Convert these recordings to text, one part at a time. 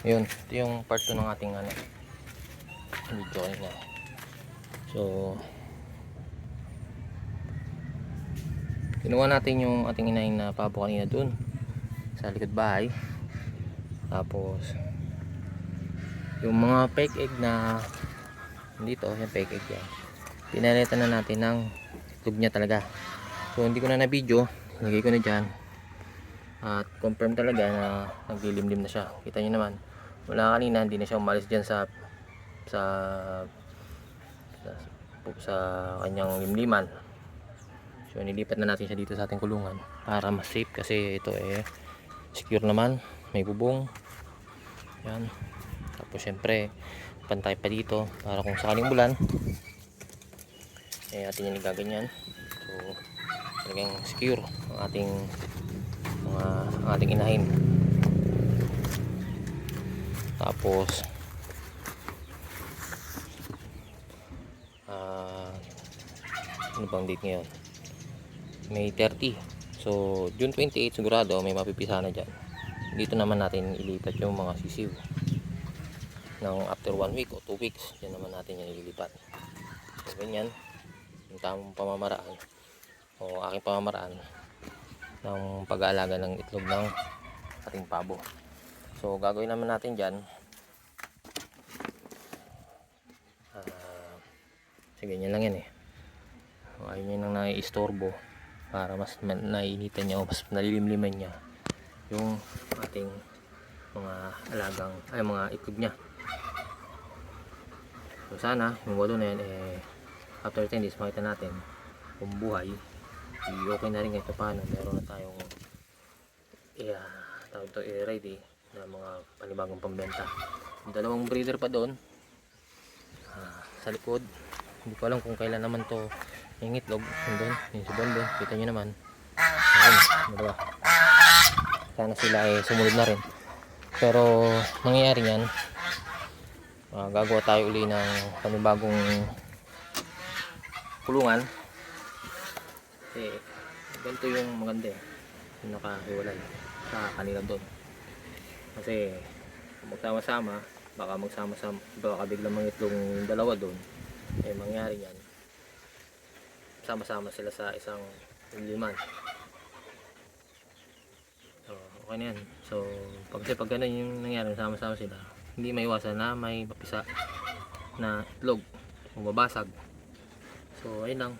Yun, ito yung part 2 ng ating ano, video kanina. So, kinuha natin yung ating inahin na pabo kanina dun sa likod bahay. Tapos, yung mga fake egg na dito, yung fake egg yan. Pinalitan na natin ng itlog niya talaga. So, hindi ko na na-video. Lagay ko na dyan. At confirm talaga na naglilimlim na siya. Kita nyo naman. Wala kanina, hindi na siya umalis dyan sa sa sa, sa kanyang limliman. So nilipat na natin siya dito sa ating kulungan para mas safe kasi ito eh secure naman, may bubong. Yan. Tapos syempre pantay pa dito para kung sakaling bulan eh atin yung gaganyan. So talagang secure ang ating mga ang ating inahin. Tapos ah ano bang date ngayon? May 30. So, June 28 sigurado may mapipisa na dyan. Dito naman natin ilipat yung mga sisiw. Nang after 1 week o 2 weeks, yan naman natin yan ililipat. So, ganyan. Yung tamang pamamaraan o aking pamamaraan ng pag-aalaga ng itlog ng ating pabo. So, gagawin naman natin dyan. Ah, kasi ganyan lang yan eh. So, ayaw niya nang nai-istorbo para mas ma- nainitan niya o mas nalilimliman niya yung ating mga alagang ay mga itlog niya. So sana yung walo na yan eh after 10 days makita natin kung buhay okay na rin kahit paano meron na tayong yeah, tawag to i-ready na mga panibagong pambenta. Yung dalawang breeder pa doon. Ah, sa likod. Hindi ko alam kung kailan naman to yung itlog. Yung doon yung si Bondo kita nyo naman. Ayun dalawa. Sana sila ay sumunod na rin. Pero mangyayari yan ah, gagawa tayo uli ng panibagong kulungan. Kasi ganito yung maganda eh. Yung nakahiwalay sa kanila doon kasi kung magsama-sama baka magsama-sama baka biglang mangitlong dalawa doon eh mangyari yan. Sama-sama sila sa isang liman. So okay na yan. So pag, pag ganun yung nangyari sama-sama sila hindi maiwasan na may mapisa na itlog o mabasag so ayun lang.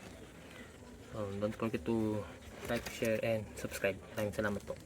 Um, don't forget to like, share and subscribe. Maraming salamat po